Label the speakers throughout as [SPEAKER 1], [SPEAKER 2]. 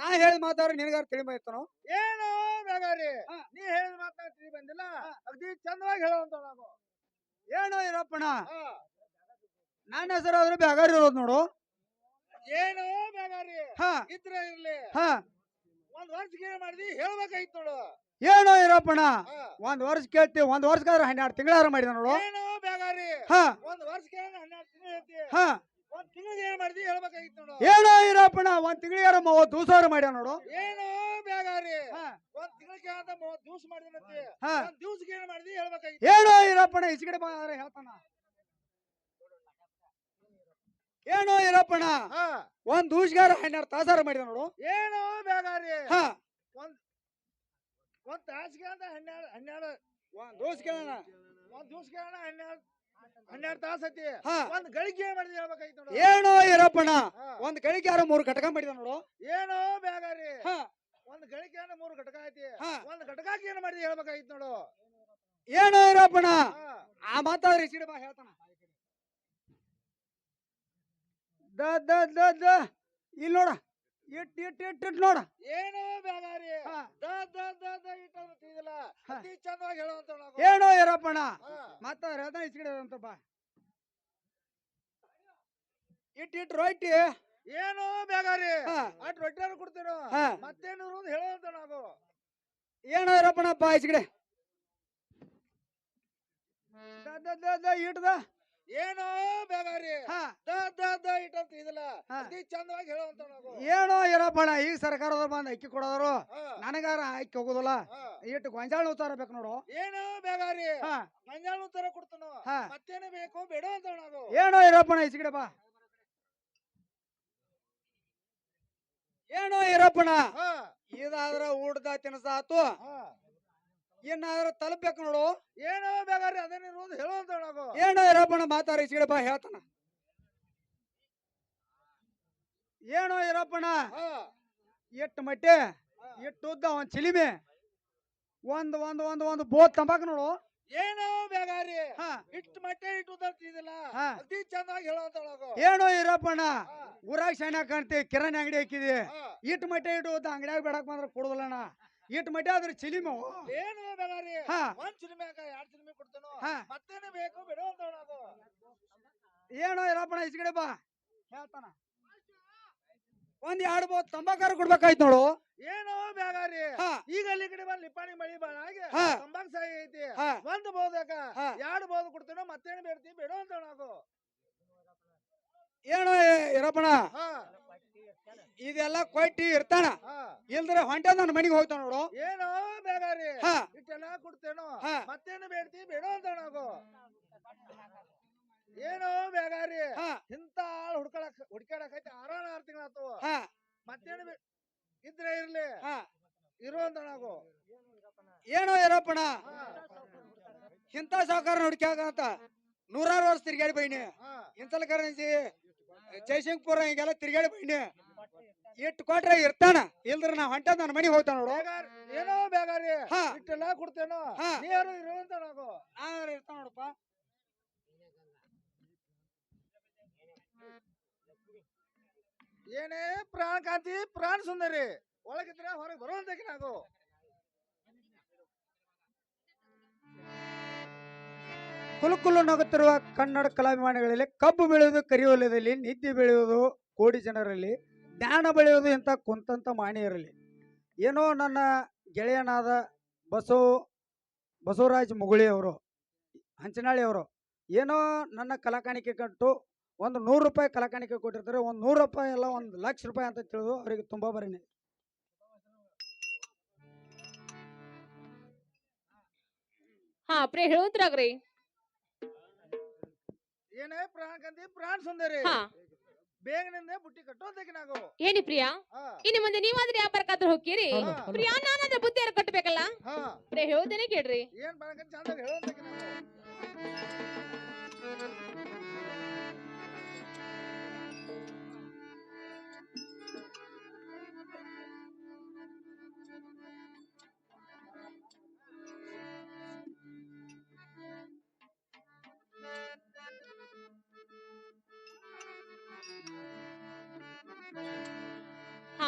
[SPEAKER 1] ನಾ ಹೇಳಿ ಮಾತಾಡ್ರಿ ನಿನಗಾರ ತಿಳಿ ಬೈತಾನೋ
[SPEAKER 2] ಏನು ಬೇಗಾರಿ
[SPEAKER 1] ಹಾ.
[SPEAKER 2] ನೀ ಹೇಳಿದ ಮಾತಾಡ ತಿಳಿ ಬಂದಿಲ್ಲ
[SPEAKER 1] ಹಾ.
[SPEAKER 2] ಅಗದಿ ಚಂದವಾಗಿ ಹೇಳುವಂತ ನಾವು.
[SPEAKER 1] ಏನು ಇರಪ್ಪಣ ನನ್ನ ಹೆಸರು ಆದ್ರೆ ಬೇಗಾರಿ ಇರೋದು ನೋಡು.
[SPEAKER 2] ಏನು ಬೇಗಾರಿ. ಇದ್ರೆ ಇರ್ಲಿ.
[SPEAKER 1] ಹಾ.
[SPEAKER 2] ಒಂದ್ ವರ್ಷಕ್ಕೆ ಏನ್ ಮಾಡಿದಿ ಹೇಳ್ಬೇಕಾಯ್ತು ನೋಡು.
[SPEAKER 1] ಏನೋ ಇರಪ್ಪಣ
[SPEAKER 2] ಹಾ.
[SPEAKER 1] ಒಂದ್ ವರ್ಷ ಕೇಳ್ತಿ ಒಂದ್ ವರ್ಷಕ್ಕಾದ್ರೆ ಹನ್ನೆರಡು ತಿಂಗಳಾರ ಮಾಡಿದ ನೋಡು.
[SPEAKER 2] ಏನು ಬೇಗಾರಿ.
[SPEAKER 1] ಹಾ.
[SPEAKER 2] ಒಂದ್ ವರ್ಷ ಕೇಳಿ ಹನ್ನೆರಡು ತಿಂಗಳು ಒಂದ್ ತಿಂಗಳಿಗೆ ಏನ್
[SPEAKER 1] ಇರಪ್ಪಣ ಒಂದ್ ತಿಂಗಳಿಗಾರ ಮೂವತ್ತು ದಿವಸ ಮಾಡ್ಯಾನ ನೋಡು.
[SPEAKER 2] ಏನು ಬೇಗಾರಿ ಒಂದ್ ತಿಂಗಳಿಗೆ ಅಂತ ಮೂವತ್ ದಿವ್ಸ ಮಾಡಿದ್ರಿ ದಿವ್ಸಕ್ಕೆ ಏನ್ ಮಾಡಿದಿ ಹೇಳ್ಬೇಕಾಯ್ತು
[SPEAKER 1] ಏನೋ ಇರಪ್ಪಣ ಈಚೆಗಡೆ ಬಂದ್ರೆ ಹೇಳ್ತಾನ. ಏನೋ ಇರಪ್ಪಣ
[SPEAKER 2] ಹಾ.
[SPEAKER 1] ಒಂದ್ ದೂಸ್ಗಾರ ಹನ್ನೆರಡು ತಾಸಾರ ಮಾಡಿದ ನೋಡು.
[SPEAKER 2] ಏನು ಬೇಗಾರಿ
[SPEAKER 1] ಹಾ.
[SPEAKER 2] ಒಂದ್ ಒಂದ್ ತಾಸಿಗೆ ಅಂತ ಹನ್ನೆರಡು ಹನ್ನೆರಡು.
[SPEAKER 1] ಒಂದ್ ಕೇಳೋಣ
[SPEAKER 2] ಒಂದ್ ದಿವ್ಸಕ್ಕೆ ಹನ್ನೆರಡು ಹನ್ನೆರಡು ತಾಸು ಐತಿ.
[SPEAKER 1] ಹಾ.
[SPEAKER 2] ಒಂದ್ ಗಳಿಗೆ ಏನ್ ಮಾಡಿದಿ ಹೇಳ್ಬೇಕಾಯ್ತು ನೋಡು.
[SPEAKER 1] ಏನೋ ಇರಪ್ಪಣ. ಒಂದ್ ಗಳಿಗೆ ಯಾರೋ ಮೂರು ಘಟಕ ಮಾಡಿದ ನೋಡು.
[SPEAKER 2] ಏನೋ ಬೇಗಾರಿ
[SPEAKER 1] ಹಾ.
[SPEAKER 2] ಒಂದ್ ಗಳಿಗೆ ಮೂರು ಘಟಕ ಐತಿ.
[SPEAKER 1] ಹಾ.
[SPEAKER 2] ಒಂದ್ ಘಟಕಕ್ಕೆ ಏನ್ ಮಾಡಿದಿ ಹೇಳ್ಬೇಕಾಯ್ತು ನೋಡು.
[SPEAKER 1] ಏನೋ ಇರಪ್ಪಣ
[SPEAKER 2] ಹಾ.
[SPEAKER 1] ಆ ಮಾತಾಡ್ರಿ ಸಿಡಿಬಾ ಹೇಳ್ತಾನ. ದ ದ ದ ದ. ಇಲ್ಲಿ ನೋಡ. ಇಟ್ ಇಟ್ ಇಟ್ ಇಟ್ ನೋಡ.
[SPEAKER 2] ಏನು ಬೇಗಾರಿ
[SPEAKER 1] ಹಾ.
[SPEAKER 2] ದ ದ ದ ಇಟ್ ಇಟ್ಟಂದ್ರೆ ತಿಳಿದಿಲ್ಲ. ಅತಿ ಚಂದವಾಗಿ ಹೇಳುವಂತ
[SPEAKER 1] ಏನೋ. ಮಾತಾಡ್ರಿ ಹೇಳ್ತಾನ ಈಚೆಗಡೆ ಅಂತ ಬಾ. ಇಟ್ ಇಟ್ ರೊಟ್ಟಿ.
[SPEAKER 2] ಏನು ಬೇಗಾರಿ. ಅಟ್ ರೊಟ್ಟಿಯಾರು ಕೊಡ್ತೇನೋ
[SPEAKER 1] ಹಾ.
[SPEAKER 2] ಮತ್ತೇನು ಹೇಳುವಂತ ನಾವು.
[SPEAKER 1] ಏನೋ ಬಾ ಈಚೆಗಡೆ ದ ದ ದ ದ ಇಟ್ದ
[SPEAKER 2] ಏನು ಬೇಗಾರಿ.
[SPEAKER 1] ಹಾ.
[SPEAKER 2] ದ ದ ದ ಇಟ್ಟಂತ ತಿಳಿದಿಲ್ಲ
[SPEAKER 1] ಹಾ.
[SPEAKER 2] ಅತಿ ಚಂದವಾಗಿ ಹೇಳುವಂತ ನಾವು.
[SPEAKER 1] ಏನೋ ಇರಪ್ಪಣ ಈಗ ಸರ್ಕಾರದವ್ರು ಬಂದು ಅಕ್ಕಿ
[SPEAKER 2] ಕೊಡೋದ್ರು.
[SPEAKER 1] ನನಗಾರ ಅಕ್ಕಿ ಹೋಗುದಿಲ್ಲ. ಇಟ್ಟು ಗೊಂಜಾಳ ಉತ್ತಾರ ಬೇಕು ನೋಡು.
[SPEAKER 2] ಏನೋ ಬೇಗಾರಿ. ಗೊಂಜಾಳ ಉತ್ತಾರ ಕೊಡ್ತಾನೋ. ಮತ್ತೇನು ಬೇಕು ಬೇಡ ಅಂತ ನಾವು.
[SPEAKER 1] ಏನೋ ಇರಪ್ಪಣ ಈಚೆಗಡೆ ಬಾ. ಏನೋ ಇರಪ್ಪಣ. ಇದಾದ್ರ ಊಟದ ತಿನಸ ಆತು ತಲುಪಬೇಕು ನೋಡು.
[SPEAKER 2] ಏನೋ ಬೇಕಾದ್ರೆ ಅದನ್ನ ಇರೋದು ಹೇಳುವಂತ ನಾವು.
[SPEAKER 1] ಏನೋ ಇರಪ್ಪಣ್ಣ ಮಾತಾಡಿ ಈಚೆಗಡೆ ಹೇಳ್ತಾನ. ಏನೋ
[SPEAKER 2] ಇರಪ್ಪಣ್ಣ.
[SPEAKER 1] ಎಟ್ಟು ಮಟ್ಟೆ. ಎಟ್ಟು ಉದ್ದ ಒಂದ್ ಚಿಲಿಮೆ ಒಂದ್ ಒಂದ್ ಒಂದ್ ಒಂದ್ ಬೋತ್ ತಂಬಾಕ್ ನೋಡು.
[SPEAKER 2] ಏನೋ ಬೇಗಾರಿ
[SPEAKER 1] ಹಾ.
[SPEAKER 2] ಇಟ್ಟು ಮಟ್ಟೆ ಇಟ್ಟು
[SPEAKER 1] ಹಾ.
[SPEAKER 2] ಅತಿ ಚೆನ್ನಾಗಿ
[SPEAKER 1] ಏನೋ
[SPEAKER 2] ಇರಪ್ಪಣ್ಣ.
[SPEAKER 1] ಊರಾಗ ಶಾಣ್ಯಾಗ ಕಾಣ್ತಿ ಕಿರಾಣಿ ಅಂಗಡಿ ಹಾಕಿದಿ.
[SPEAKER 2] ಇಟ್ಟು
[SPEAKER 1] ಇಟ್ ಮಟ್ಟೆ ಇಟ್ಟು ಉದ್ದ ಅಂಗಡಿಯಾಗ ಬೇಡಕ್ ಬಂದ್ರೆ ಕೊಡುದಿಲ್ಲಣ್ಣ ಇಟ್ ಮಟ್ಟ ಆದ್ರೆ ಚಿಲಿಮೆ ಅವು.
[SPEAKER 2] ಏನು ಬೇಗಾರಿ
[SPEAKER 1] ಹಾ.
[SPEAKER 2] ಒಂದ್ ಚಿಲ್ಮೆ ಯಾಕ ಎರಡ್ ಚಿಲ್ಮೆ ಕೊಡ್ತಾನೋ.
[SPEAKER 1] ಹಾ.
[SPEAKER 2] ಮತ್ತೇನು ಬೇಕು? ಬಿಡೋಣ ಅಂತ ನಾವು
[SPEAKER 1] ಏನೋ ಇರಪ್ಪಣ ಈಚೆಗಡೆ ಬಾ. ಹೇಳ್ತಾನ. ಒಂದ್ ಎರಡು ಬೋತ್ ತಂಬಾಕಾರ ಕೊಡ್ಬೇಕಾಯ್ತು ನೋಡು.
[SPEAKER 2] ಏನು ಬೇಗಾರಿ
[SPEAKER 1] ಹಾ.
[SPEAKER 2] ಈಗ ಅಲ್ಲಿ ಈ ಕಡೆ ಬಂದ್ ನಿಪ್ಪಾಣಿ ಮಳಿ ಬಾಳ ಆಗಿ
[SPEAKER 1] ಹಾ.
[SPEAKER 2] ತಂಬಾಕ್ ಸಾಯಿ ಐತಿ.
[SPEAKER 1] ಹಾ.
[SPEAKER 2] ಒಂದ್ ಬೋದಕ
[SPEAKER 1] ಹಾ.
[SPEAKER 2] ಎರಡು ಬೋದ್ ಕೊಡ್ತೇನೋ ಮತ್ತೇನು ಬೇಡ್ತಿ? ಬಿಡು ಅಂತ ನಾವು
[SPEAKER 1] ಏನೋ ಇರಪ್ಪಣ
[SPEAKER 2] ಹಾ.
[SPEAKER 1] ಇದೆಲ್ಲ ಕೊಟ್ಟಿ ಇರ್ತಾನ ಇಲ್ದ್ರೆ ಹೊಂಟೆ ನನ್ನ ಮನೆಗೆ ಹೋಗ್ತಾನ ನೋಡು.
[SPEAKER 2] ಏನು ಬೇಗಾರಿ. ಇಷ್ಟೆಲ್ಲ ಕೊಡ್ತೇನೋ. ಮತ್ತೇನು ಬೇಡ್ತಿ? ಬೇಡ ಅಂತ ನಾವು. ಏನು ಬೇಗಾರಿ. ಇಂತ ಆಳ್ ಹುಡ್ಕೊಳಕ್ ಹುಡ್ಕ್ಯಾಡಕೈತಿ ಆರಾನ ಆರು ತಿಂಗಳಾತು
[SPEAKER 1] ಹಾ.
[SPEAKER 2] ಮತ್ತೇನು ಇದ್ರೆ ಇರ್ಲಿ.
[SPEAKER 1] ಹಾ.
[SPEAKER 2] ಅಂತ ನಾವು.
[SPEAKER 1] ಏನೋ ಇರಪ್ಪಣ. ಇಂತ ಸಾವುಕಾರ ಅಂತ ನೂರಾರು ವರ್ಷ ತಿರ್ಗಾಡಿ ಬೈನಿ. ಇಂತಲ ಕರೆನ್ಸಿ ಜಯಶಂಕಪುರ ಹಿಂಗೆಲ್ಲ ತಿರ್ಗಾಡಿ ಬೈನಿ. ಇಟ್ಟು ಕೊಟ್ರೆ ಇರ್ತಾನ. ಇಲ್ದ್ರ ನಾವ್ ಹೊಂಟ ನನ್ನ ಮನೆಗೆ ಹೋಗ್ತಾನ ನೋಡು.
[SPEAKER 2] ಏನೋ ಬೇಗಾರಿ
[SPEAKER 1] ಹಾ.
[SPEAKER 2] ಇಷ್ಟೆಲ್ಲ ಕೊಡ್ತೇನೋ.
[SPEAKER 1] ಹಾ.
[SPEAKER 2] ನೀರು ಇರುವಂತ ನಾವು
[SPEAKER 1] ನಾನು ಇರ್ತಾನ ನೋಡಪ್ಪ.
[SPEAKER 2] ಏನೇ ಪ್ರಾಣ ಕಾಂತಿ ಪ್ರಾಣ ಸುಂದರಿ. ಒಳಗಿದ್ರೆ ಹೊರಗೆ ಬರುವಂತಕ್ಕೆ ನಾವು
[SPEAKER 1] ಕುಲುಕುಲು ಕುಲು ನಗುತ್ತಿರುವ ಕನ್ನಡ ಕಲಾಭಿಮಾನಿಗಳಲ್ಲಿ ಕಬ್ಬು ಬೆಳೆಯುವುದು ಕರಿವಲಯದಲ್ಲಿ ನಿದ್ದೆ ಬೆಳೆಯುವುದು ಕೋಡಿ ಜನರಲ್ಲಿ. ಜ್ಞಾನ ಬೆಳೆಯೋದು ಇಂಥ ಕುಂತಂತ ಮಾಣಿ ಇರಲಿ. ಏನೋ ನನ್ನ ಗೆಳೆಯನಾದ ಬಸವ ಬಸವರಾಜ್ ಮುಗುಳಿ ಅವರು ಹಂಚನಾಳಿ ಅವರು ಏನೋ ನನ್ನ ಕಲಾಕಾಣಿಕೆ ಕಟ್ಟು ಒಂದು ನೂರು ರೂಪಾಯಿ ಕಲಾಕಾಣಿಕೆ ಕೊಟ್ಟಿರ್ತಾರೆ ಒಂದು ನೂರು ರೂಪಾಯಿ ಎಲ್ಲ ಒಂದು ಲಕ್ಷ ರೂಪಾಯಿ ಅಂತ ತಿಳಿದು ಅವರಿಗೆ ತುಂಬ ಬರೀನಿ
[SPEAKER 3] ಹಾ ಪ್ರೇ ಹೇಳುವಂತ್ರಾಗ್ರಿ
[SPEAKER 2] ಏನೇ ಪ್ರಾಣ ಕಂದಿ ಪ್ರಾಣ ಸುಂದರಿ. ಬೇಗನೆ ಬುಟ್ಟಿ ಕಟ್ಟುವಂತಕ್ಕೆ ನಾವು.
[SPEAKER 3] ಹೇಳಿ ಪ್ರಿಯಾ? ಇನ್ನು ಮುಂದೆ ನೀವಾದ್ರೆ ವ್ಯಾಪಾರಕ್ಕಾದ್ರೂ ಹೋಗ್ತೀರಿ. ಪ್ರಿಯಾ ನಾನಾದ್ರೆ ಬುದ್ಧಿಯಾರ ಕಟ್ಟಬೇಕಲ್ಲ
[SPEAKER 2] ಹಾ.
[SPEAKER 3] ಪ್ರೇ ಹೇಳುದೇನೆ ಕೇಳ್ರಿ.
[SPEAKER 2] ಏನ್ ಬರಕ ಚಂದ ಹೇಳುವಂತಕ್ಕೆ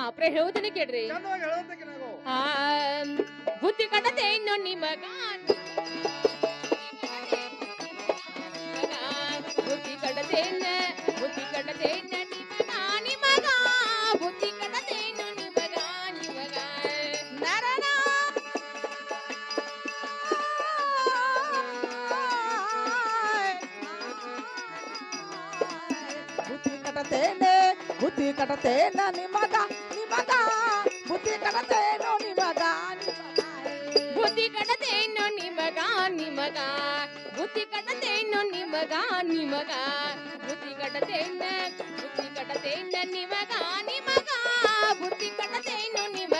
[SPEAKER 2] ನಾವು
[SPEAKER 3] ಹಾ ಪ್ರೇ ಹೇಳುವುದನ್ನ ಕೇಳ್ರಿ.
[SPEAKER 2] ಚಂದವಾಗಿ ಹೇಳೋದಕ್ಕೆ ನಾವು.
[SPEAKER 3] ಆ ಬುದ್ಧಿ ಕಟ್ಟತೆ ಇನ್ನು ನಿಮಗ. ಬುದ್ಧಿ ಕಟ್ಟತೇನ ಬುದ್ಧಿ ಕಟ್ಟತೇನ ನಿಮಗ ನಿಮಗ. ಬುದ್ಧಿ ಕಟ್ಟತೇನು ನಿಮಗ ನಿಮಗ. ನರನ.
[SPEAKER 4] ಬುದ್ಧಿ ಬುದ್ಧಿ ಕಟತೇನ ನಿಮಗ ನಿಮಗ ಬುದ್ಧಿ ಕಟತೇನೋ ನಿಮಗ
[SPEAKER 3] ಬುದ್ಧಿ ಕಟತೇನೋ ನಿಮಗ ನಿಮಗ
[SPEAKER 4] ಬುದ್ಧಿ ಕಟತೇನೋ ನಿಮಗ ನಿಮಗ ಬುದ್ಧಿ ಕಟತೇನ ಬುದ್ಧಿ ಕಟತೇನ ನಿಮಗ ನಿಮಗ ಬುದ್ಧಿ ಕಟತೇನೋ ನಿಮಗ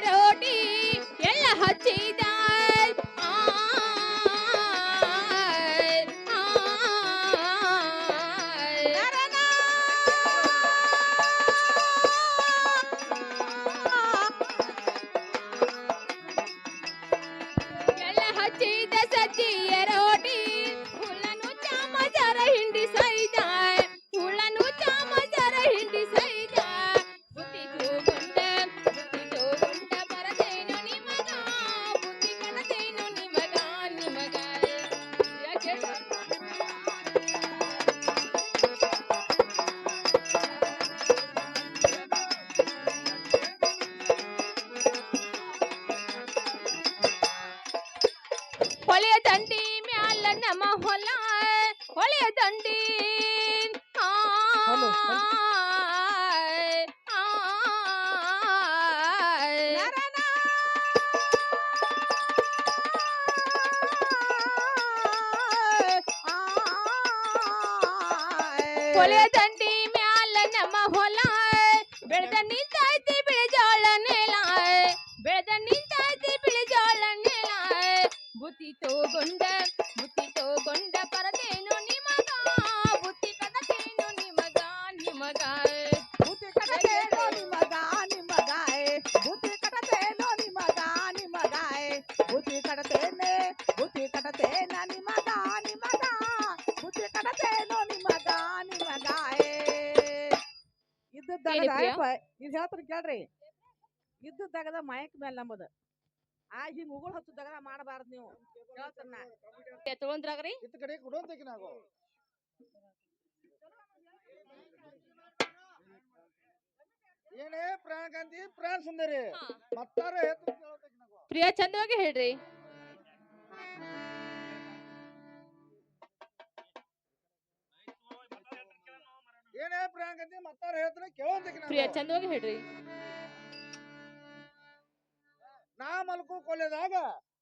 [SPEAKER 4] ರೋಟಿ ಎಲ್ಲ
[SPEAKER 3] ಹಚ್ಚಿದ தண்டேன்
[SPEAKER 4] ಇದ್ದದ್ದಾಗದ ಇದು ಹೇಳ್ತಾರೆ ಹೇಳ್ತಾರ ಕೇಳ್ರಿ. ಇದ್ದದ್ದಾಗದ ಮಯಕ್ ಮೇಲೆ ನಮ್ಮದು ಆ ಹಿಂಗ್ ಉಗುಳ್ ಹಚ್ಚದಾಗದ ಮಾಡಬಾರ್ದು ನೀವು. ಹೇಳ್ತಾರ ನಾ.
[SPEAKER 3] ತಗೊಂಡ್ರಾಗ್ರಿ?
[SPEAKER 2] ಇತ್ತ ಕಡೆ ಕೊಡುವಂತಕ್ಕೆ ನಾವು. ಏನೇ ಪ್ರಾಣಕಾಂತಿ ಪ್ರಾಣ ಸುಂದರಿ. ಮತ್ತಾರ ನಾವು.
[SPEAKER 3] ಪ್ರಿಯಾ ಚಂದವಾಗಿ ಹೇಳ್ರಿ.
[SPEAKER 2] ಏನೇ ಪ್ರಾಣಕಾಂತಿ ಮತ್ತಾರ ಹೇಳ್ತಾನೆ ಕೇಳೋದಕ್ಕೆ
[SPEAKER 3] ಪ್ರಿಯಾ
[SPEAKER 2] ನಾವು
[SPEAKER 3] ಚಂದವಾಗಿ ಹೇಳ್ರಿ.
[SPEAKER 2] ನಾ ಮಲ್ಕು ಕೊಲ್ಲದಾಗ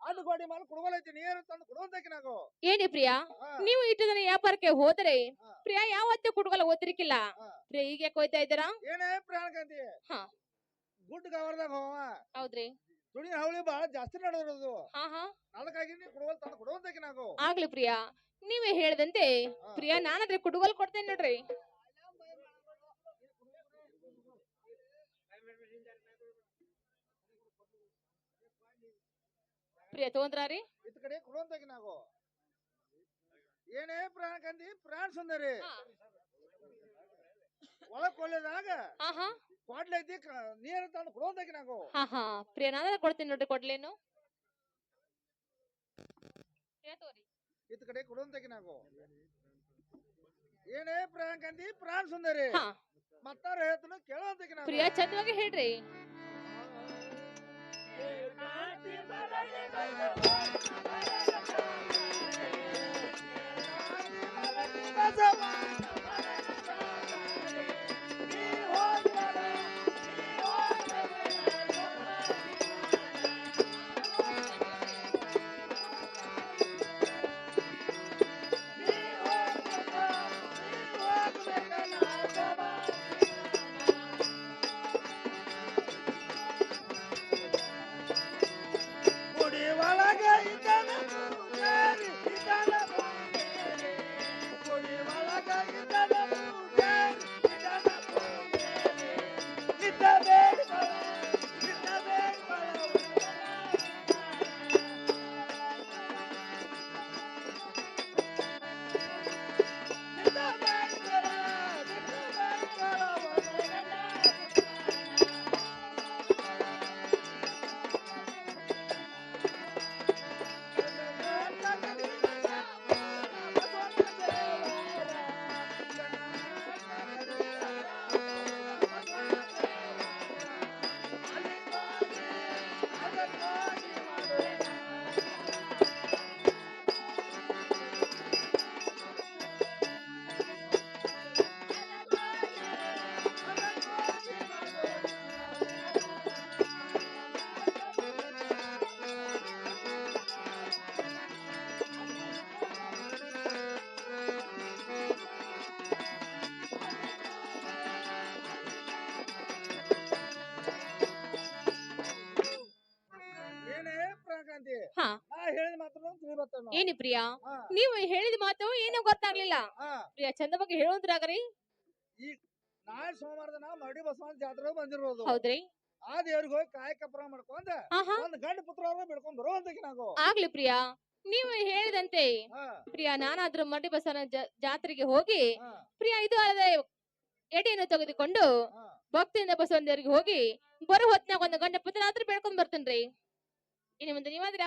[SPEAKER 2] ಅದು ಗೋಡಿ ಮಲ್ ನೀರು ತಂದು ಕೊಡುವಂತಕ್ಕೆ ನಾವು
[SPEAKER 3] ಏನಿ ಪ್ರಿಯಾ?
[SPEAKER 2] ಹಾ.
[SPEAKER 3] ನೀವು ಇಟ್ಟು ದಿನ ವ್ಯಾಪಾರಕ್ಕೆ ಹೋದ್ರೆ
[SPEAKER 2] ಹಾ.
[SPEAKER 3] ಪ್ರಿಯಾ ಯಾವತ್ತೂ ಓದ್ತಿರ್ಕಿಲ್ಲ.
[SPEAKER 2] ಹಾ.
[SPEAKER 3] ಪ್ರಿಯಾ ಈಗ ಹೋಯ್ತಾ ಇದ್ದೀರಾ?
[SPEAKER 2] ಏನೇ ಪ್ರಾಣಕಾಂತಿ
[SPEAKER 3] ಹಾ.
[SPEAKER 2] ಗುಡ್ ಗವರ್ದಾಗ ಹೋವ
[SPEAKER 3] ಹೌದ್ರಿ.
[SPEAKER 2] ತುಣಿ ಹವಳಿ ಬಹಳ ಜಾಸ್ತಿ ನಡೆದಿರೋದು.
[SPEAKER 3] ಹಾ ಹಾ.
[SPEAKER 2] ಅದಕ್ಕಾಗಿ ನೀ ಕುಡುವಲ್ ತಂದು ಕೊಡುವಂತಕ್ಕೆ ನಾವು
[SPEAKER 3] ಆಗ್ಲಿ ಪ್ರಿಯಾ ನೀವೇ ಹೇಳ್ದಂತೆ ಪ್ರಿಯಾ ನಾನಾದ್ರೆ ಕುಡುಗಲ್ ಕೊಡ್ತೇನೆ ನೋಡ್ರಿ. ಪ್ರಿಯಾ ತಗೊಂಡ್ರಾರಿ?
[SPEAKER 2] ಇತ್ತ ಕಡೆ ಕೊಡುವಂತಕ್ಕೆ ನಾವು. ಏನೇ ಪ್ರಾಣಕಾಂತಿ ಪ್ರಾಣ ಸುಂದರಿ. ಒಳಗ್ ಕೊಲ್ಲೆದಾಗ
[SPEAKER 3] ಹಾ ಹಾ.
[SPEAKER 2] ಕ್ವಾಡ್ಲೈತಿ ನೀರು ತಂದು ಕೊಡುವಂತಕ್ಕೆ ನಾವು.
[SPEAKER 3] ಹಾ ಹಾ. ಪ್ರಿಯಾ ಕೊಡ್ತೀನಿ ಕೊಡ್ತೇನೆ ನೋಡ್ರಿ ಕೊಡ್ಲೇನು. ಪ್ರಿಯಾ ತಗೋರಿ.
[SPEAKER 2] ಇತ್ತ ಕಡೆ ಕೊಡುವಂತಕ್ಕೆ ನಾವು. ಏನೇ ಪ್ರಾಣಕಾಂತಿ ಪ್ರಾಣ ಸುಂದರಿ. ಮತ್ತಾರ ಹೇಳ್ತಾನು ಕೇಳುವಂತಕ್ಕೆ ನಾವು.
[SPEAKER 3] ಪ್ರಿಯಾ ಚಂದವಾಗಿ ಹೇಳ್ರಿ.
[SPEAKER 2] ಗುಡಿ ಒಳಗ
[SPEAKER 3] ಏನಿ ಪ್ರಿಯಾ? ನೀವು ಹೇಳಿದ ಮಾತು ಏನು ಗೊತ್ತಾಗ್ಲಿಲ್ಲ. ಪ್ರಿಯಾ ಚಂದ ಬಗ್ಗೆ ಹೇಳುದ್ರಾಗ್ರಿ
[SPEAKER 2] ನಾಳೆ ಸೋಮವಾರ ದಿನ ಮರಡಿ ಬಸವನ ಜಾತ್ರೆ ಬಂದಿರೋದು.
[SPEAKER 3] ಹೌದ್ರಿ.
[SPEAKER 2] ಆ ದೇವ್ರಿಗೆ ಹೋಗಿ ಕಾಯ ಕಪ್ರ ಮಾಡ್ಕೊಂಡ
[SPEAKER 3] ಹಾ ಹಾ
[SPEAKER 2] ಒಂದ್ ಗಂಡ ಪುತ್ರ ಬಿಡ್ಕೊಂಡ್ ಬರುವಂತಕ್ಕೆ ನಾವು.
[SPEAKER 3] ಆಗ್ಲಿ ಪ್ರಿಯಾ ನೀವು ಹೇಳಿದಂತೆ ಪ್ರಿಯಾ ನಾನಾದ್ರೂ ಮಡಿ ಬಸವನ ಜಾತ್ರೆಗೆ ಹೋಗಿ ಪ್ರಿಯಾ ಇದು ಅಲ್ಲದೆ ಎಡೆಯನ್ನು ತೆಗೆದುಕೊಂಡು. ಭಕ್ತಿಯಿಂದ ಬಸವನ ದೇವರಿಗೆ ಹೋಗಿ ಬರೋ ಹೊತ್ನಾಗ ಒಂದು ಗಂಡ ಪುತ್ರ ಆದ್ರೂ ಬೆಳ್ಕೊಂಡ್ ಬರ್ತೇನ್ರಿ. ಇನ್ನು ಮುಂದೆ ನೀವಾದ್ರೆ.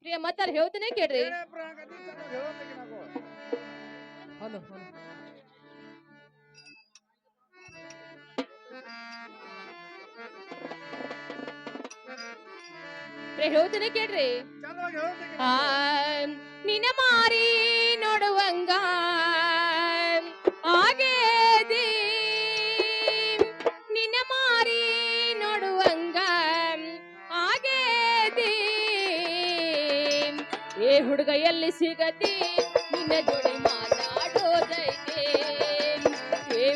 [SPEAKER 3] ಪ್ರಿಯಾ ಮತ್ತಾರ ಹೇಳ್ತಾನೆ ಕೇಳ್ರಿ. ಪ್ರಿಯಾ ಹೇಳ್ತಾನೆ ಕೇಳ್ರಿ.
[SPEAKER 2] ಚಂದವಾಗಿ ಹೇಳುವಂತಕ್ಕೆ
[SPEAKER 3] ಆ
[SPEAKER 2] ನಾವು.
[SPEAKER 3] ನಿನ ಮಾರಿ ಎಲ್ಲಿ ಸಿಗತಿ ನಿನ್ನ ಜೋಡಿ ಮಾತಾಡೋದೈತೆ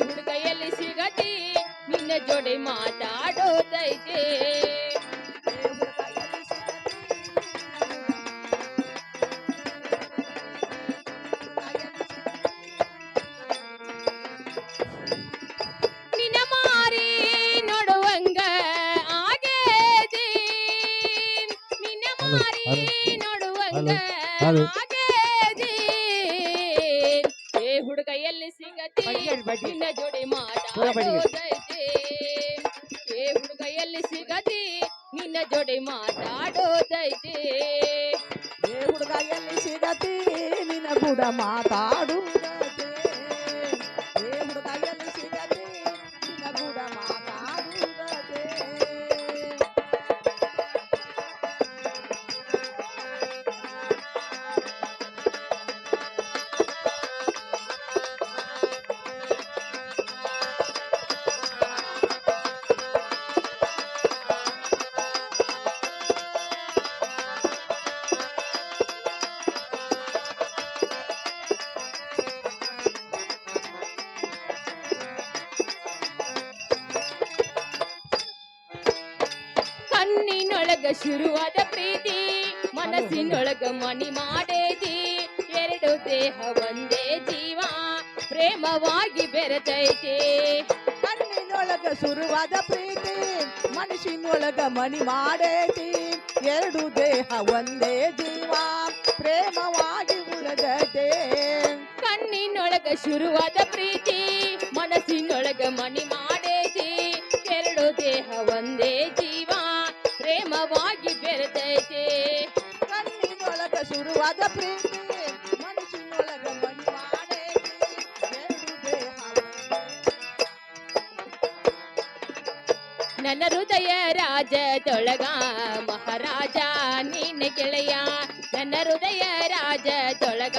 [SPEAKER 3] ಹುಡುಗ ಎಲ್ಲಿ ಸಿಗತಿ ನಿನ್ನ ಜೋಡಿ ಮಾತಾಡೋದೈತೆ
[SPEAKER 1] ಹಲೋ.
[SPEAKER 3] ಆಗೇದಿ ಏ ಹುಡುಗ ಎಲ್ಲಿ ಸಿಗತಿ ನಿನ್ನ ಜೋಡಿ ಮಾತಾಡೋದೈತೆ ಏ ಹುಡುಗ ಎಲ್ಲಿ ಸಿಗತಿ ನಿನ್ನ ಜೋಡಿ ಮಾತಾಡೋದೈತೆ
[SPEAKER 4] ಏ ಹುಡುಗ ಎಲ್ಲಿ ಸಿಗತಿ ನಿನ್ನ ಕೂಡ ಮಾತಾಡುವುದಕ್ಕೆ
[SPEAKER 3] ಶುರುವಾದ ಪ್ರೀತಿ ಮನಸ್ಸಿನೊಳಗ ಮಣಿ ಮಾಡೇತಿ ಎರಡು ದೇಹ ಒಂದೇ ಜೀವ ಪ್ರೇಮವಾಗಿ ಬೆರೆತೈತಿ.
[SPEAKER 4] ಕಣ್ಣಿನೊಳಗ ಶುರುವಾದ ಪ್ರೀತಿ ಮನಸ್ಸಿನೊಳಗ ಮಣಿ ಮಾಡೇತಿ ಎರಡು ದೇಹ ಒಂದೇ ಜೀವ ಪ್ರೇಮವಾಗಿ ಉಳದತೆ
[SPEAKER 3] ಕಣ್ಣಿನೊಳಗ ಶುರುವಾದ ಪ್ರೀತಿ ಮನಸ್ಸಿನೊಳಗ ಮಣಿ ಮಾಡೇತಿ ಎರಡು ದೇಹ ಒಂದೇ ಜೀವ.
[SPEAKER 4] ಶುರುವಾದ ಪ್ರೀತಿ ಮನಸ್ಸಿನೊಳಗ ಮನಿ ಮಾಡೇತಿ ಎರಡು ದೇಹ
[SPEAKER 3] ನನ್ನ ಹೃದಯ ರಾಜದೊಳಗ ಮಹಾರಾಜ ನಿನ್ನ ಗೆಳೆಯ. ನನ್ನ ಹೃದಯ ರಾಜದೊಳಗ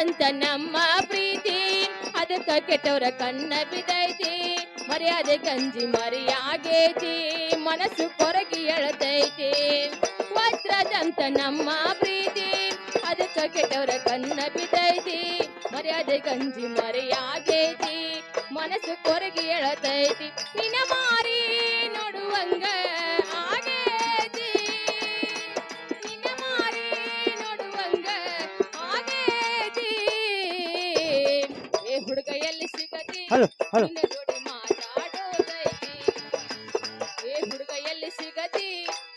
[SPEAKER 3] ವಜ್ರದಂತ ನಮ್ಮ ಪ್ರೀತಿ. ಅದಕ್ಕ ಕೆಟ್ಟವರ ಕಣ್ಣ ಬಿದ್ದೈತಿ. ಮರ್ಯಾದೆ ಗಂಜಿ ಮರಿಯಾಗೈತಿ. ಮನಸ್ಸು ಕೊರಗಿ ಎಳತೈತಿ. ವಜ್ರದಂತ ನಮ್ಮ ಪ್ರೀತಿ. ಅದಕ್ಕ ಕೆಟ್ಟವರ ಕಣ್ಣ ಬಿದ್ದೈತಿ. ಮರ್ಯಾದೆ ಗಂಜಿ ಮರಿಯಾಗೈತಿ. ಮನಸ್ಸು ಕೊರಗಿ ಎಳತೈತಿ. ನಿನ್ನ ಮಾರಿ ನೋಡುವಂಗ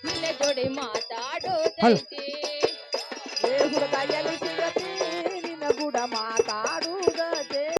[SPEAKER 3] ನಿನ್ನ ಜೋಡಿ ಮಾತಾಡೋದೈತಿ